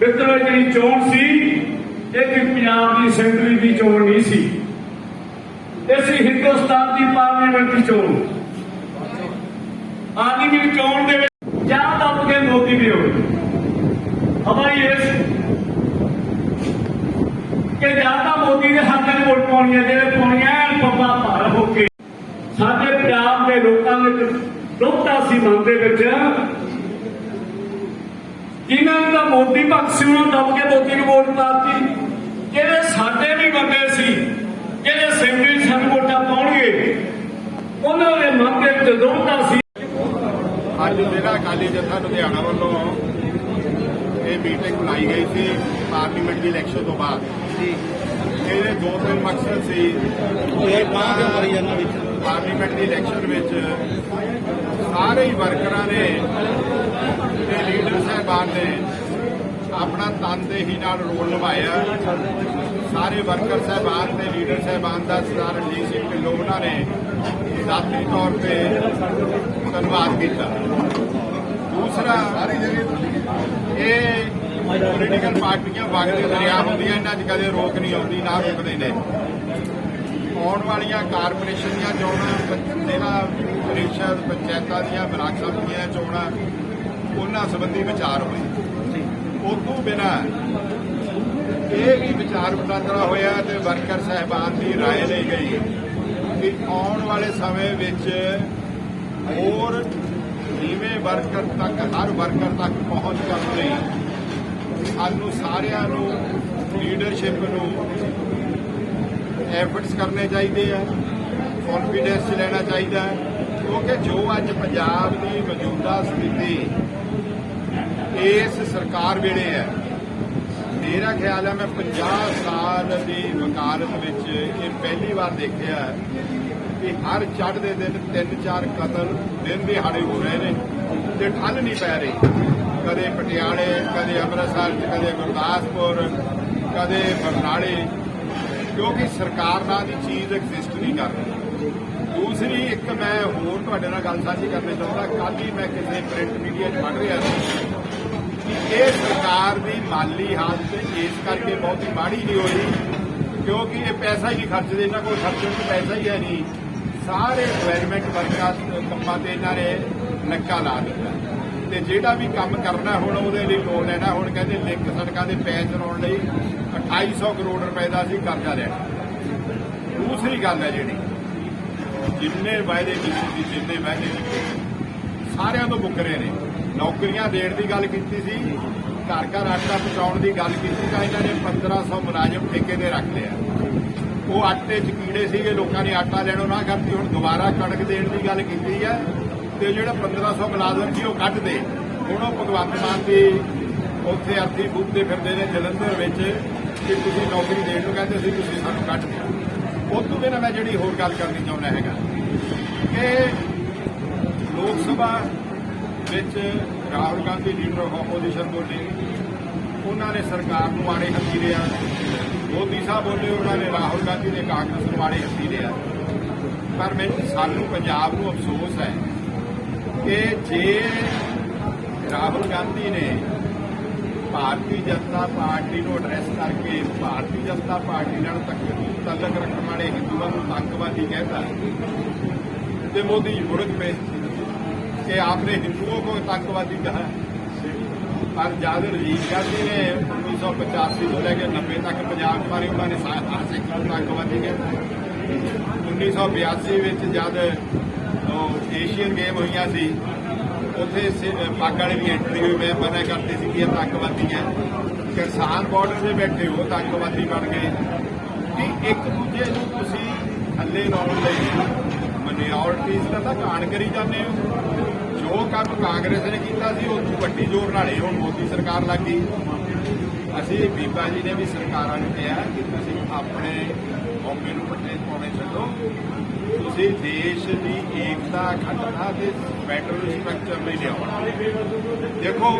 ਮਿੱਤਰੋ ਜਿਹੜੀ ਚੋਣ ਸੀ ਇਹ ਕਿ ਪੰਜਾਬ ਦੀ ਅਸੈਂਬਲੀ ਦੀ ਚੋਣ ਨਹੀਂ ਸੀ। ਇਹ ਸੀ ਹਿੰਦੁਸਤਾਨ ਦੀ ਪਾਰਲੀਮੈਂਟ ਦੀ ਚੋਣ। ਦੀ ਚੋਣ ਦੇ ਵਿੱਚ ਜਾਂ ਦੱਬ ਕੇ ਮੋਦੀ ਵੀ ਹੋਵੇ। ਹਮਾਰੀ ਇਸ ਕਿ ਜਾਂ ਤਾਂ ਮੋਦੀ ਦੇ ਹੱਥ 'ਚ ਵੋਟ ਪਾਉਣੀ ਹੈ, ਜਿਹੜੇ ਪਾਉਣੀਆਂ ਐਨ ਪੱਪਾ ਭਾਰ ਹੋ ਕੇ। ਸਾਡੇ ਪੰਜਾਬ ਦੇ ਲੋਕਾਂ ਵਿੱਚ ਦੁੱਖਦਾ ਸੀ ਮਨ ਦੇ ਵਿੱਚ। ਜਿਨ੍ਹਾਂ ਨੂੰ ਤਾਂ ਮੋਦੀ ਭਗਤ ਸੀ ਉਹਨਾਂ ਨੂੰ ਦੱਬ ਕੇ ਮੋਦੀ ਨੂੰ ਵੋਟ ਪਾਤੀ ਜਿਹੜੇ ਸਾਡੇ ਵੀ ਬੰਦੇ ਸੀ ਜਿਹੜੇ ਅਸੈਂਬਲੀ 'ਚ ਸਾਨੂੰ ਵੋਟਾਂ ਪਾਉਣਗੇ ਉਹਨਾਂ ਦੇ ਮਨ ਦੇ ਵਿੱਚ ਸੀ। ਅੱਜ ਜ਼ਿਲ੍ਹਾ ਅਕਾਲੀ ਜਥਾ ਲੁਧਿਆਣਾ ਵੱਲੋਂ ਇਹ ਮੀਟਿੰਗ ਬੁਲਾਈ ਗਈ ਸੀ ਪਾਰਲੀਮੈਂਟ ਦੀ ਇਲੈਕਸ਼ਨ ਤੋਂ ਬਾਅਦ। ਇਹਦੇ ਦੋ ਤਿੰਨ ਮਕਸਦ ਸੀ। ਇਹ ਪਾਰਲੀਮੈਂਟ ਦੀ ਇਲੈਕਸ਼ਨ ਵਿੱਚ ਸਾਰੇ ਹੀ ਵਰਕਰਾਂ ਨੇ ਤੇ ਲੀਡਰ ਸਾਹਿਬਾਨ ਨੇ ਆਪਣਾ ਤਨਦੇਹੀ ਨਾਲ ਰੋਲ ਨਿਭਾਇਆ। ਸਾਰੇ ਵਰਕਰ ਸਾਹਿਬਾਨ ਤੇ ਲੀਡਰ ਸਾਹਿਬਾਨ ਦਾ ਸਰਦਾਰ ਰਣਜੀਤ ਸਿੰਘ ਢਿੱਲੋਂ ਉਹਨਾਂ ਨੇ ਜ਼ਾਤੀ ਤੌਰ ਤੇ ਧੰਨਵਾਦ ਕੀਤਾ। ਦੂਸਰਾ, ਇਹ ਪੋਲੀਟੀਕਲ ਪਾਰਟੀਆਂ ਵਗਦੇ ਦਰਿਆ ਹੁੰਦੀਆਂ, ਇਹਨਾਂ 'ਚ ਕਦੇ ਰੋਕ ਨਹੀਂ ਆਉਂਦੀ, ਨਾ ਰੁਕਦੇ ਨੇ। ਆਉਣ ਵਾਲੀਆਂ ਕਾਰਪੋਰੇਸ਼ਨ ਦੀਆਂ ਚੋਣਾਂ ਪੰ- ਜ਼ਿਲ੍ਹਾ ਪ੍ਰੀਸ਼ਦ ਪੰਚਾਇਤਾਂ ਦੀਆਂ ਬਲਾਕ ਸਭਾ ਦੀਆਂ ਚੋਣਾਂ ਉਹਨਾਂ ਸੰਬੰਧੀ ਵਿਚਾਰ ਹੋਏ ਉਸ ਤੋਂ ਬਿਨਾਂ ਇਹ ਵੀ ਵਿਚਾਰ ਵਟਾਂਦਰਾ ਹੋਇਆ ਤੇ ਵਰਕਰ ਸਹਿਬਾਨ ਦੀ رائے ਲਈ ਗਈ ਕਿ ਆਉਣ ਵਾਲੇ ਸਮੇਂ ਵਿੱਚ ਹੋਰ ਨੀਵੇਂ ਵਰਕਰ ਤੱਕ ਹਰ ਵਰਕਰ ਤੱਕ ਪਹੁੰਚ ਕਰਨ ਲਈ ਸਾਨੂੰ ਸਾਰਿਆਂ ਨੂੰ ਲੀਡਰਸ਼ਿਪ ਨੂੰ ਐਫਰਟਸ ਕਰਨੇ ਚਾਹੀਦੇ ਆ ਕੌਨਫੀਡੈਂਸ ਲੈਣਾ ਚਾਹੀਦਾ ਕਿਉਂਕਿ ਜੋ ਅੱਜ ਪੰਜਾਬ ਦੀ ਮੌਜੂਦਾ ਸਥਿਤੀ ਇਸ ਸਰਕਾਰ ਵੇਲੇ ਹੈ, ਮੇਰਾ ਖਿਆਲ ਹੈ ਮੈਂ 50 ਸਾਲ ਦੀ ਵਕਾਲਤ ਵਿੱਚ ਇਹ ਪਹਿਲੀ ਵਾਰ ਦੇਖਿਆ ਕਿ ਹਰ ਚੜ੍ਹਦੇ ਦਿਨ ਤਿੰਨ ਚਾਰ ਕਤਲ ਦਿਨ ਦਿਹਾੜੇ ਹੋ ਰਹੇ ਨੇ ਤੇ ਠੱਲ ਨਹੀਂ ਪੈ ਰਹੀ। ਕਦੇ ਪਟਿਆਲੇ, ਕਦੇ ਅੰਮ੍ਰਿਤਸਰ, ਕਦੇ ਗੁਰਦਾਸਪੁਰ, ਕਦੇ ਬਰਨਾਲੇ। ਕਿਉਂਕਿ ਸਰਕਾਰ ਨਾਲ ਦੀ ਚੀਜ਼ ਐਗਜ਼ਿਸਟ ਨਹੀਂ ਕਰ ਰਹੀ। ਦੂਸਰੀ, ਇੱਕ ਮੈਂ ਹੋਰ ਤੁਹਾਡੇ ਨਾਲ ਗੱਲ ਸਾਂਝੀ ਕਰਨੀ ਚਾਹੁੰਦਾ, ਕੱਲ੍ਹ ਹੀ ਮੈਂ ਕਿਸੇ ਪ੍ਰਿੰਟ ਮੀਡੀਆ 'ਚ ਪੜ੍ਹ ਰਿਹਾ ਸੀ ਕਿ ਇਹ ਸਰਕਾਰ ਦੀ ਮਾਲੀ ਹਾਲਤ ਇਸ ਕਰਕੇ ਬਹੁਤੀ ਮਾੜੀ ਨਹੀਂ ਹੋਈ, ਕਿਉਂਕਿ ਇਹ ਪੈਸਾ ਹੀ ਨਹੀਂ ਖਰਚਦੇ, ਇਹਨਾਂ ਕੋਲ ਖਰਚਣ ਨੂੰ ਪੈਸਾ ਹੀ ਹੈ ਨਹੀਂ। ਸਾਰੇ ਡਿਵੈਲਪਮੈਂਟ ਵਰਕਰਾਂ ਕੰਮਾਂ ਤੇ ਇਹਨਾਂ ਨੇ ਨੱਕਾ ਲਾ ਦਿੱਤਾ। ਤੇ ਜਿਹੜਾ ਵੀ ਕੰਮ ਕਰਨਾ ਹੁਣ ਉਹਦੇ ਲਈ ਲੋਨ ਲੈਣਾ ਹੁਣ ਕਹਿੰਦੇ ਲਿੰਕ ਸੜਕਾਂ ਦੇ ਪੈਚ ਲਾਉਣ ਲਈ 2800 ਕਰੋੜ ਰੁਪਏ ਦਾ ਅਸੀਂ ਕਰਜ਼ਾ ਲੈਣਾ ਦੂਸਰੀ ਗੱਲ ਹੈ ਜਿਹੜੀ, ਜਿੰਨੇ ਵਾਅਦੇ ਕੀਤੇ ਸੀ, ਜਿੰਨੇ ਵਾਅਦੇ ਕੀਤੇ ਸਾਰਿਆਂ ਤੋਂ ਮੁੱਕਰੇ ਨੇ। ਨੌਕਰੀਆਂ ਦੇਣ ਦੀ ਗੱਲ ਕੀਤੀ ਸੀ, ਘਰ ਘਰ ਆਟਾ ਪਹੁੰਚਾਉਣ ਦੀ ਗੱਲ ਕੀਤੀ, ਤਾਂ ਇਹਨਾਂ ਨੇ 1500 ਮੁਲਾਜ਼ਮ ਠੇਕੇ ਤੇ ਰੱਖ ਲਿਆ। ਉਹ ਆਟੇ 'ਚ ਕੀੜੇ ਸੀਗੇ, ਲੋਕਾਂ ਨੇ ਆਟਾ ਲੈਣੋਂ ਨਾ ਕਰਤੀ, ਹੁਣ ਦੁਬਾਰਾ ਕਣਕ ਦੇਣ ਦੀ ਗੱਲ ਕੀਤੀ ਹੈ। ਤੇ ਜਿਹੜਾ 1500 ਮੁਲਾਜ਼ਮ ਸੀ ਉਹ ਕੱਢ ਦੇ। ਹੁਣ ਉਹ ਭਗਵੰਤ ਮਾਨ ਦੀ ਉੱਥੇ ਅਰਥੀ ਬੁੱਧਦੇ ਫਿਰਦੇ ਨੇ ਜਲੰਧਰ ਵਿੱਚ ਕਿ ਤੁਸੀਂ ਨੌਕਰੀ ਦੇਣ ਨੂੰ ਕਹਿੰਦੇ ਸੀ, ਤੁਸੀਂ ਸਾਨੂੰ ਕੱਢ ਦਿਓ। ਉਸ ਤੋਂ ਬਿਨਾਂ ਮੈਂ ਜਿਹੜੀ ਹੋਰ ਗੱਲ ਕਰਨੀ ਚਾਹੁੰਦਾ ਹੈਗਾ ਕਿ ਲੋਕ ਸਭਾ ਵਿੱਚ Rahul Gandhi leader of opposition ਬੋਲੇ ਉਹਨਾਂ ਨੇ ਸਰਕਾਰ ਨੂੰ ਮਾੜੇ ਹੱਥੀ ਲਿਆ। ਮੋਦੀ ਸਾਹਿਬ ਬੋਲੇ ਉਹਨਾਂ ਨੇ ਰਾਹੁਲ ਗਾਂਧੀ ਨੇ ਕਾਂਗਰਸ ਨੂੰ ਮਾੜੇ ਹੱਥੀ ਲਿਆ। ਪਰ ਮੈਨੂੰ ਸਾਨੂੰ, ਪੰਜਾਬ ਨੂੰ ਅਫਸੋਸ ਹੈ ਕਿ ਜੇ ਰਾਹੁਲ ਗਾਂਧੀ ਨੇ ਭਾਰਤੀ ਜਨਤਾ ਪਾਰਟੀ ਨੂੰ ਅਡਰੈਸ ਕਰਕੇ ਭਾਰਤੀ ਜਨਤਾ ਪਾਰਟੀ ਨਾਲ ਤਲਕ ਰੱਖਣ ਵਾਲੇ ਹਿੰਦੂਆਂ ਨੂੰ ਤੰਕਵਾਦੀ ਕਹਿੰਦਾ ਤੇ ਮੋਦੀ ਯੂਰਪ ਵਿੱਚ ਕਿ ਆਪਨੇ ਹਿੰਦੂਆਂ ਨੂੰ ਤੰਕਵਾਦੀ ਕਹਾ ਪਰ ਜਦ ਰਜੀਵ ਗਾਂਧੀ ਨੇ 1985 ਤੋਂ ਲੈ ਕੇ 90 ਤੱਕ ਪੰਜਾਬ ਬਾਰੇ ਉਹਨਾਂ ਨੇ ਸਾਰੇ ਸਿੱਖਾਂ ਨੂੰ ਤੰਕਵਾਦੀ ਕਹਿੰਦਾ 1982 ਵਿੱਚ ਜਦ ਏਸ਼ੀਅਨ ਗੇਮ ਹੋਈਆਂ ਸੀ, ਉੱਥੇ ਸੇ- ਪਾਕ ਵਾਲੇ ਦੀ ਐਂਟਰੀ ਹੋਈ, ਮੈਂ ਮਨਾ ਕਰਦੀ ਸੀ ਕਿ ਇਹ ਆਤੰਕਵਾਦੀ ਹੈ। ਕਿਸਾਨ ਬਾਰਡਰ ਤੇ ਬੈਠੇ ਹੋ ਆਤੰਕਵਾਦੀ ਬਣ ਗਏ। ਕਿ ਇੱਕ ਦੂਜੇ ਨੂੰ ਤੁਸੀਂ ਥੱਲੇ ਲਾਉਣ ਲਈ ਮਿਨੋਰਟੀਜ਼ ਦਾ ਤਾਂ ਕਾਣ ਕਰੀ ਜਾਂਦੇ ਹੋ। ਜੋ ਕੰਮ ਕਾਂਗਰਸ ਨੇ ਕੀਤਾ ਸੀ, ਉਹ ਤੋਂ ਵੱਡੀ ਜ਼ੋਰ ਨਾਲੇ ਹੁਣ ਮੋਦੀ ਸਰਕਾਰ ਲੱਗ ਗਈ। ਅਸੀਂ ਬੀਬਾ ਜੀ ਨੇ ਵੀ ਸਰਕਾਰਾਂ ਨੂੰ ਕਿਹਾ ਕਿ ਤੁਸੀਂ ਆਪਣੇ ਕੌਮੇ ਨੂੰ ਪੱਟੇ ਪਾਉਣੇ ਛੱਡੋ। ਤੁਸੀਂ ਦੇਸ਼ ਦੀ ਏਕਤਾ ਅਖੰਡਤਾ ਤੇ ਫੈਡਰਲ ਸਟਰਕਚਰ ਲਈ ਲਿਆਓ ਦੇਖੋ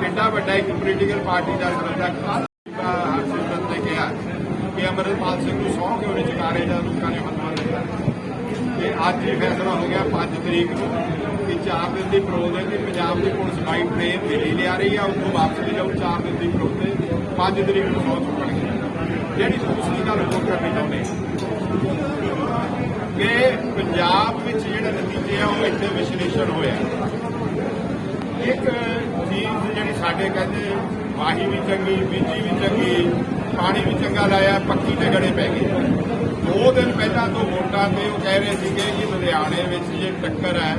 ਕਿੰਨਾ ਵੱਡਾ ਇੱਕ ਪੋਲੀਟੀਕਲ ਪਾਰਟੀ ਦਾ ਸਰਦਾ ਬੀਬਾ ਹਰਸਿਮਰਤ ਨੇ ਕਿਹਾ ਕਿ ਅਮਰਪਾਲ ਸਿੰਘ ਨੂੰ ਸੌਂ ਕੇ ਉਹਨੇ ਚੁਕਾਰੇ ਜਾਂ ਲੋਕਾਂ ਨੇ ਹੱਥ ਦਿੱਤਾ ਤੇ ਅੱਜ ਇਹ ਫੈਸਲਾ ਹੋ ਗਿਆ 5 ਤਰੀਕ ਨੂੰ ਕਿ 4 ਦਿਨ ਦੀ ਪਰੋਲ ਦੇ ਕਿ ਪੰਜਾਬ ਦੀ ਪੁਲਿਸ ਬਾਈ ਟ੍ਰੇਨ ਦਿੱਲੀ ਲਿਆ ਰਹੀ ਆ, ਉੱਥੋਂ ਵਾਪਸ ਵੀ ਜਾਊ 4 ਦਿਨ ਦੀ ਪਰੋਲ ਤੇ 5 ਤਰੀਕ ਨੂੰ ਸੌ ਚੁੱਕਣਗੇ। ਜਿਹੜੀ ਦੂਸਰੀ ਗੱਲ ਹੋਰ ਕਰਨੀ ਚਾਹੁੰਦੇ ਕਿ ਪੰਜਾਬ ਵਿੱਚ ਜਿਹੜੇ ਨਤੀਜੇ ਆ, ਉਹ ਇੱਥੇ ਵਿਸ਼ਲੇਸ਼ਣ ਹੋਇਆ ਇੱਕ ਚੀਜ਼ ਜਿਹੜੀ ਸਾਡੇ ਕਹਿੰਦੇ ਵਾਹੀ ਵੀ ਚੰਗੀ, ਬੀਜੀ ਵੀ ਚੰਗੀ, ਪਾਣੀ ਵੀ ਚੰਗਾ ਲਾਇਆ ਪੱਕੀ ਤੇ ਗੜੇ ਪੈ ਗਏ। ਦੋ ਦਿਨ ਪਹਿਲਾਂ ਤੋਂ ਵੋਟਾਂ ਤੇ ਉਹ ਕਹਿ ਰਹੇ ਸੀਗੇ ਕਿ ਲੁਧਿਆਣੇ ਵਿੱਚ ਜੇ ਟੱਕਰ ਹੈ,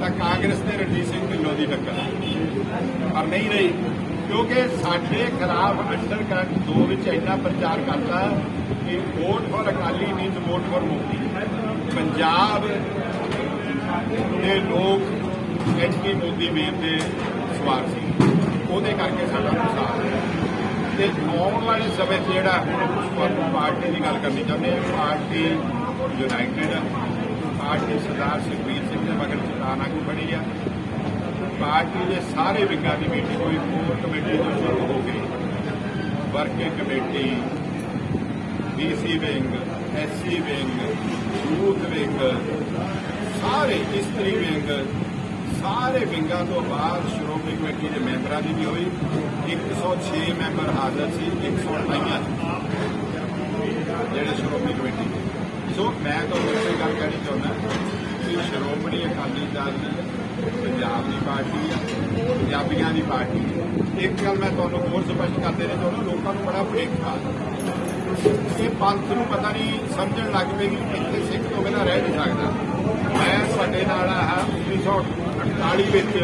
ਤਾਂ ਕਾਂਗਰਸ ਤੇ ਰਣਜੀਤ ਸਿੰਘ ਢਿੱਲੋਂ ਦੀ ਟੱਕਰ। ਹੈ ਪਰ ਨਹੀਂ ਰਹੀ। ਕਿਉਂਕਿ ਸਾਡੇ ਖਿਲਾਫ ਅੰਡਰ ਕਰੰਟ ਦੋ ਵਿੱਚ ਇੰਨਾ ਪ੍ਰਚਾਰ ਕਰਦਾ ਕਿ vote for Akali means vote for Modi. Punjab ਦੇ ਲੋਕ ਐਂਟੀ ਮੋਦੀ ਵੀਰ ਦੇ ਸਵਾਰ ਸੀ। ਉਹਦੇ ਕਰਕੇ ਸਾਡਾ ਨੁਕਸਾਨ ਹੈ ਤੇ ਆਉਣ ਵਾਲੇ ਸਮੇਂ 'ਚ ਜਿਹੜਾ ਹੁਣ ਤੁਹਾਨੂੰ ਪਾਰਟੀ ਦੀ ਗੱਲ ਕਰਨੀ ਚਾਹੁੰਦੇ ਹਾਂ, ਪਾਰਟੀ ਯੂਨਾਈਟਿਡ ਹੈ ਪਾਰਟੀ ਸਰਦਾਰ ਸੁਖਬੀਰ ਸਿੰਘ ਦੇ ਮਗਰ ਚਟਾਨਾ ਕੋ ਬਣੀ ਆ। ਪਾਰਟੀ ਦੇ ਸਾਰੇ ਵਿੰਗਾਂ ਦੀ ਮੀਟਿੰਗ ਹੋਈ ਕੋਰ ਕਮੇਟੀ ਤੋਂ ਸ਼ੁਰੂ ਹੋ ਗਈ working committee BC wing SC wing youth wing ਸਾਰੇ ਇਸਤਰੀ ਵਿੰਗ ਸਾਰੇ ਵਿੰਗਾਂ ਤੋਂ ਬਾਅਦ ਸ਼੍ਰੋਮਣੀ ਕਮੇਟੀ ਦੇ ਮੈਂਬਰਾਂ ਦੀ ਵੀ ਹੋਈ। 106 ਮੈਂਬਰ ਹਾਜ਼ਰ ਸੀ 128 ਜਿਹੜੇ ਸ਼੍ਰੋਮਣੀ ਕਮੇਟੀ ਦੇ। ਸੋ ਮੈਂ ਤੁਹਾਨੂੰ ਇਹ ਗੱਲ ਕਹਿਣੀ ਚਾਹੁੰਦਾ ਕਿ ਸ਼੍ਰੋਮਣੀ ਅਕਾਲੀ ਦਲ ਪੰਜਾਬ ਦੀ ਪਾਰਟੀ ਆ, ਪੰਜਾਬੀਆਂ ਦੀ ਪਾਰਟੀ। ਇੱਕ ਗੱਲ ਮੈਂ ਤੁਹਾਨੂੰ ਹੋਰ ਸਪਸ਼ਟ ਕਰਦੇ ਦੇਣਾ ਚਾਹੁੰਦਾ ਲੋਕਾਂ ਨੂੰ ਬੜਾ ਬ੍ਰੇਕ ਇਹ ਪੰਥ ਨੂੰ ਪਤਾ ਨਹੀਂ ਸਮਝਣ ਲੱਗ ਪਏਗੀ ਕਿ ਇੱਥੇ ਸਿੱਖ ਤੋਂ ਬਿਨਾਂ ਰਹਿ ਨਹੀਂ ਸਕਦਾ। ਮੈਂ ਸਾਡੇ ਨਾਲ ਆ 1948 ਵਿੱਚ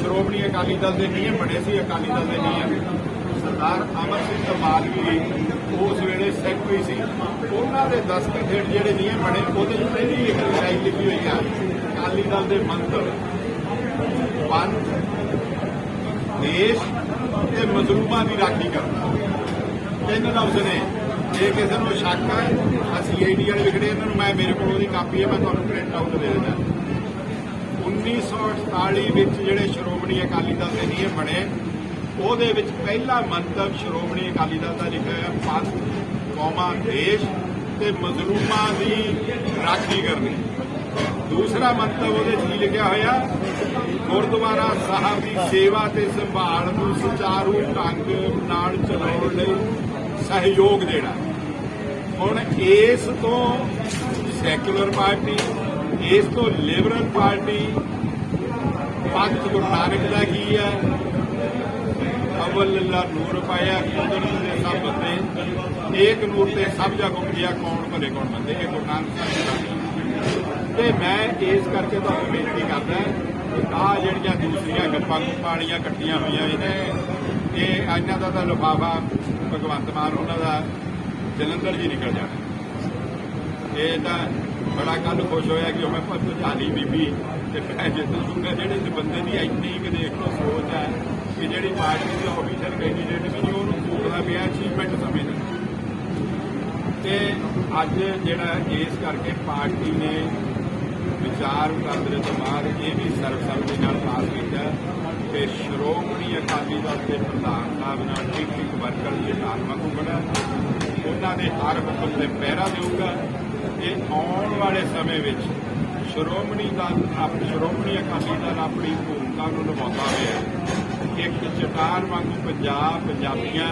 ਸ਼੍ਰੋਮਣੀ ਅਕਾਲੀ ਦਲ ਦੇ ਨਿਯਮ ਬਣੇ ਸੀ ਅਕਾਲੀ ਦਲ ਦੇ ਨਿਯਮ ਸਰਦਾਰ ਅਮਰ ਸਿੰਘ ਧਮਾਲਵੀ ਉਸ ਵੇਲੇ ਸੈਕਟਰੀ ਸੀ। ਉਹਨਾਂ ਦੇ ਦਸਤਖਤ ਹੇਠ ਜਿਹੜੇ ਨਿਯਮ ਬਣੇ, ਉਹਦੇ ਵਿੱਚ ਪਹਿਲੀ ਇੱਕ ਲਾਈਨ ਲਿਖੀ ਹੋਈ ਆ। ਅਕਾਲੀ ਦਲ ਦੇ ਮੰਤਰ, ਪੰਥ, ਦੇਸ਼ ਤੇ ਮਜ਼ਲੂਮਾਂ ਦੀ ਰਾਖੀ ਕਰਨਾ। ਤਿੰਨ ਲਫ਼ਜ਼ ਨੇ। ਜੇ ਕਿਸੇ ਨੂੰ ਸ਼ੱਕ ਹੈ ਆ ਸੀਆਈਡੀ ਵਾਲੇ ਵਿਖੜੇ ਇਹਨਾਂ ਨੂੰ, ਮੈਂ ਮੇਰੇ ਕੋਲ ਉਹਦੀ ਕਾਪੀ ਹੈ, ਮੈਂ ਤੁਹਾਨੂੰ ਪ੍ਰਿੰਟ ਆਊਟ ਦੇ ਦਿੰਦਾ। 1948 ਵਿੱਚ ਜਿਹੜੇ ਸ਼੍ਰੋਮਣੀ ਅਕਾਲੀ ਦਲ ਦੇ ਨਿਯਮ ਬਣੇ, ਉਹਦੇ ਵਿੱਚ ਪਹਿਲਾ ਮੰਤਵ ਸ਼੍ਰੋਮਣੀ ਅਕਾਲੀ ਦਲ ਦਾ ਲਿਖਿਆ ਹੈ ਪੰਥ, ਕੌਮਾਂ, ਦੇਸ਼ ਤੇ ਮਜ਼ਲੂਮਾਂ ਦੀ ਰਾਖੀ ਕਰਨੀ। ਦੂਸਰਾ ਮੰਤਵ ਉਹਦੇ 'ਚ ਕੀ ਲਿਖਿਆ ਹੋਇਆ? ਗੁਰਦੁਆਰਾ ਸਾਹਿਬ ਦੀ ਸੇਵਾ ਤੇ ਸੰਭਾਲ ਨੂੰ ਸੁਚਾਰੂ ਢੰਗ ਨਾਲ ਚਲਾਉਣ ਲਈ ਸਹਿਯੋਗ ਦੇਣਾ। ਹੁਣ ਇਸ ਤੋਂ ਸੈਕੂਲਰ ਪਾਰਟੀ, ਇਸ ਤੋਂ ਲਿਬਰਲ ਪਾਰਟੀ ਪੰਥ ਗੁਰੂ ਨਾਨਕ ਦਾ ਕੀ ਹੈ? ਅਵਲ ਅੱਲਾ ਨੂਰ ਪਾਇਆ ਕੁਦਰਤ ਦੇ ਸਭ ਬੰਦੇ ਏਕ ਨੂਰ ਤੇ ਸਭ ਜਗ ਉਪਜਿਆ ਕੌਣ ਭਲੇ ਕੌਣ ਬੰਦੇ? ਇਹ ਗੁਰੂ ਨਾਨਕ ਸਾਹਿਬ ਦਾ। ਤੇ ਮੈਂ ਇਸ ਕਰਕੇ ਤੁਹਾਨੂੰ ਬੇਨਤੀ ਕਰਦਾ ਆ ਜਿਹੜੀਆਂ ਦੂਸਰੀਆਂ ਗੱਪਾਂ ਪਾਣੀਆਂ ਕੱਟੀਆਂ ਹੋਈਆਂ ਇਹਨੇ ਇਹ ਇਹਨਾਂ ਦਾ ਤਾਂ ਲਿਫਾਫਾ ਭਗਵੰਤ ਮਾਨ ਉਹਨਾਂ ਦਾ, ਜਲੰਧਰ ਜੀ ਨਿਕਲ ਜਾਣਾ। ਇਹ ਤਾਂ ਬੜਾ ਕੱਲ ਖੁਸ਼ ਹੋਇਆ ਕਿ ਉਹ ਮੈਂ ਭਜਾਲੀ ਬੀਬੀ ਤੇ ਮੈਂ ਜਿੱਤ ਜੂਗਾ ਜਿਹੜੇ ਇਸ ਬੰਦੇ ਦੀ ਇੰਨੀ ਕਿ ਦੇਖ ਲਓ ਸੋਚ ਹੈ ਕਿ ਜਿਹੜੀ ਪਾਰਟੀ ਦੀ ਆਫੀਸਰ ਕੈਂਡੀਡੇਟ ਵੀ ਨਹੀਂ, ਉਹਨੂੰ ਭੁਗਤਣਾ ਪਿਆ ਅਚੀਵਮੈਂਟ ਸਮਝਦਾ ਤੇ ਅੱਜ ਜਿਹੜਾ ਇਸ ਕਰਕੇ ਪਾਰਟੀ ਨੇ ਵਿਚਾਰ ਵਟਾਂਦਰੇ ਤੋਂ ਬਾਅਦ ਇਹ ਵੀ ਸਰਬਸੰਮਤੀ ਨਾਲ ਪਾਸ ਕੀਤਾ ਕਿ ਸ਼੍ਰੋਮਣੀ ਅਕਾਲੀ ਦਲ ਦੇ ਪ੍ਰਧਾਨ ਸਾਹਿਬ ਨਾਲ ਇੱਕ ਇੱਕ ਵਰਕਰ ਦੇ ਧਾਰਮਿਕ ਹੋਣਾ ਉਹਨਾਂ ਦੇ ਹਰ ਹੁਕਮ ਤੇ ਪਹਿਰਾ ਦੇਊਗਾ। ਇਹ ਆਉਣ ਵਾਲੇ ਸਮੇਂ ਵਿੱਚ ਸ਼੍ਰੋਮਣੀ ਦਲ ਆਪ- ਸ਼੍ਰੋਮਣੀ ਅਕਾਲੀ ਦਲ ਆਪਣੀ ਭੂਮਿਕਾ ਨੂੰ ਨਿਭਾਉਂਦਾ ਹੋਇਆ ਇੱਕ ਚਟਾਨ ਵਾਂਗੂ ਪੰਜਾਬ, ਪੰਜਾਬੀਆਂ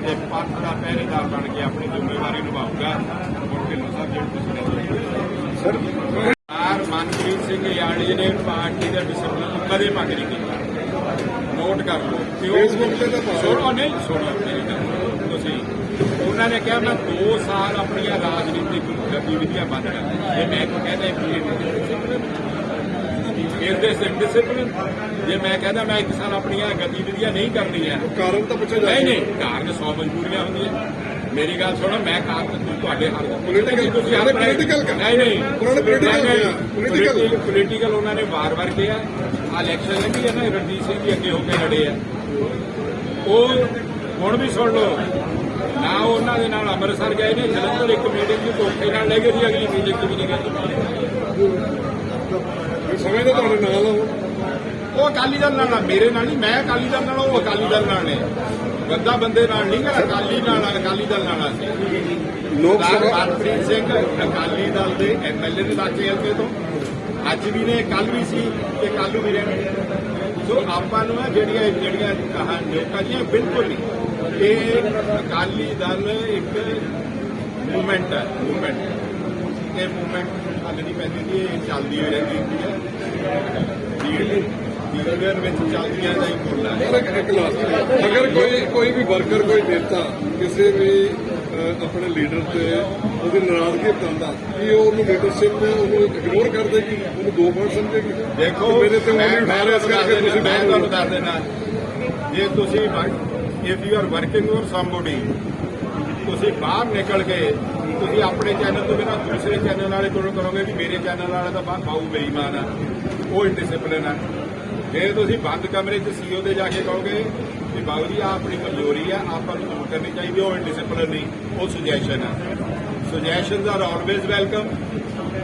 ਤੇ ਪੰਥ ਦਾ ਪਹਿਰੇਦਾਰ ਬਣ ਕੇ ਆਪਣੀ ਜ਼ਿੰਮੇਵਾਰੀ ਨਿਭਾਊਗਾ। ਹੁਣ ਢਿੱਲੋਂ ਸਾਹਿਬ, ਜਿਹੜੇ ਤੁਸੀਂ ਸਰ ਸਰਦਾਰ ਮਨਪ੍ਰੀਤ ਸਿੰਘ ਯਾੜੀ ਨੇ ਪਾਰਟੀ ਦਾ ਡਿਸਪਲਿਨ ਨੂੰ ਕਦੇ ਭੰਗ ਨਹੀਂ ਕੀਤਾ ਨੋਟ ਕਰ ਲਓ ਤੇ ਉਹ ਤੇ। ਸੁਣੋ ਨਹੀਂ ਸੁਣੋ ਮੇਰੀ ਗੱਲ ਤੁਸੀਂ। ਉਹਨਾਂ ਨੇ ਕਿਹਾ ਮੈਂ 2 ਸਾਲ ਆਪਣੀਆਂ ਰਾਜਨੀਤਿਕ ਗਤੀਵਿਧੀਆਂ ਬੰਦ ਕਰ ਇਹ ਮੈਂ ਕੋ ਕਹਿੰਦਾ ਇਸ ਦੇ ਸਿਰ ਡਿਸਪਲਿਨ ਜੇ ਮੈਂ ਕਹਿੰਦਾ ਮੈਂ ਇੱਕ ਸਾਲ ਆਪਣੀਆਂ ਗਤੀਵਿਧੀਆਂ ਨਹੀਂ ਕਰਨੀਆਂ। ਕਾਰਨ ਤਾਂ ਪੁੱਛਿਆ ਜਾ ਨਹੀਂ ਨਹੀਂ ਕਾਰਨ ਸੌ ਮਜਬੂਰੀਆਂ ਹੁੰਦੀਆਂ। ਮੇਰੀ ਗੱਲ ਸੁਣੋ ਮੈਂ ਕਾਰਨ ਤੁਹਾਡੇ ਹੱਥ Political- ਤੁਸੀਂ ਨਹੀਂ ਨਹੀਂ। ਉਹਨਾਂ। ਪੋਲੀਟੀਕਲ ਉਹਨਾਂ ਨੇ ਵਾਰ-ਵਾਰ ਕਿਹਾ। ਆ ਇਲੈਕਸ਼ਨ ਲੱਗੀ ਹੈ ਨਾ ਰਣਜੀਤ ਸਿੰਘ ਜੀ ਅੱਗੇ ਹੋ ਕੇ ਲੜੇ ਆ। ਉਹ ਹੁਣ ਵੀ ਸੁਣ ਲਓ। ਨਾ ਉਹਨਾਂ ਦੇ ਨਾਲ ਅੰਮ੍ਰਿਤਸਰ ਗਏ ਨੇ ਜਲੰਧਰ ਇੱਕ ਮੀਟਿੰਗ ਦੀ ਧੋਖੇ ਨਾਲ ਲੈ ਗਏ ਸੀ ਅਗਲੀ ਮੀਟਿੰਗ 'ਚ ਵੀ ਨਹੀਂ ਗਏ। ਸਮੇਂ ਤਾਂ ਤੁਹਾਡੇ ਨਾਲ ਉਹ। ਅਕਾਲੀ ਦਲ ਨਾਲ ਮੇਰੇ ਨਾਲ ਨਹੀਂ ਮੈਂ ਅਕਾਲੀ ਦਲ ਨਾਲ ਉਹ ਅਕਾਲੀ ਦਲ ਨਾਲ ਨੇ। ਗੱਦਾ ਬੰਦੇ ਨਾਲ ਨਹੀਂ ਗਾ ਅਕਾਲੀ ਨਾਲ ਅਕਾਲੀ ਦਲ ਨਾਲ ਆ ਸੀ ਲੋਕ ਸਭਾ ਮਨਪ੍ਰੀਤ ਸਿੰਘ ਅਕਾਲੀ ਦਲ ਦੇ ਐਮਐਲਏ ਸਾਕੇ ਹਲਕੇ ਤੋਂ। ਅੱਜ ਵੀ ਨੇ ਕੱਲ ਵੀ ਸੀ ਤੇ ਕੱਲ ਵੀ ਰਹਿਣਗੇ। ਸੋ ਆਪਾਂ ਨੂੰ ਨਾ ਜਿਹੜੀਆਂ ਜਿਹੜੀਆਂ ਕਹਾਂ ਲੋਕਾਂ ਦੀਆਂ ਬਿਲਕੁਲ ਨਹੀਂ। ਇਹ ਅਕਾਲੀ ਦਲ ਇੱਕ ਮੂਵਮੈਂਟ ਹੈ ਮੂਵਮੈਂਟ ਇਹ ਮੂਵਮੈਂਟ ਹਾਲੇ ਨਹੀਂ ਪੈਂਦੀ ਜੀ, ਇਹ ਚੱਲਦੀ ਹੋਈ ਰਹਿੰਦੀ ਹੈ। ਲੀਡ ਲੀਡਰ ਵਿੱਚ ਚੱਲਦੀਆਂ ਦਾ ਹੀ। ਬੋਲਣਾ ਅਗਰ ਕੋਈ ਕੋਈ ਵੀ ਵਰਕਰ ਕੋਈ ਨੇਤਾ ਕਿਸੇ ਵੀ ਆਪਣੇ ਲੀਡਰ ਤੇ ਉਹਦੀ ਨਾਰਾਜ਼ਗੀ ਬਤਾਉਂਦਾ ਕੀ ਉਹ ਉਹਨੂੰ ਲੀਡਰਸ਼ਿਪ ਉਹਨੂੰ ਇਗਨੋਰ ਕਰ ਦੇਗੀ ਉਹਨੂੰ ਦੋ ਵਰਡ ਸਮਝੇਗੀ ਦੇਖੋ ਕਿ ਮੇਰੇ ਤੇ ਉਹ ਮੈਂ ਨਹੀਂ ਉਠਾ ਇਸ ਕਰਕੇ ਤੁਸੀਂ ਮੈਂ ਤੁਹਾਨੂੰ ਹੋ ਦੱਸ ਦੇਣਾ ਜੇ ਤੁਸੀਂ if you are working for somebody ਤੁਸੀਂ ਬਾਹਰ ਨਿਕਲ ਕੇ ਤੁਸੀਂ ਆਪਣੇ ਚੈਨਲ ਤੋਂ ਬਿਨਾਂ ਦੂਸਰੇ ਚੈਨਲ ਵਾਲੇ ਕੋਲ ਕਰੋਗੇ ਵੀ ਮੇਰੇ ਚੈਨਲ ਵਾਲਾ ਤਾਂ ਬਾਹਰ ਬਾਹੂ ਬੇਈਮਾਨ ਆ। ਉਹ ਇਨਡਿਸਪਲਿਨ ਆ। ਜੇ ਤੁਸੀਂ ਬੰਦ ਕਮਰੇ 'ਚ ਸੀਓ ਦੇ ਜਾ ਕੇ ਕਹੋਗੇ ਵੀ ਬਾਬੂ ਜੀ ਆਹ ਆਪਣੀ ਕਮਜ਼ੋਰੀ ਆ ਆਪਾਂ ਨੂੰ ਦੂਰ ਕਰਨੀ ਚਾਹੀਦੀ ਉਹ ਇਨਡਿਸਪਲਿਨ ਨਹੀਂ ਉਹ ਸੁਜੈਸ਼ਨ ਆ। Suggestions are always welcome.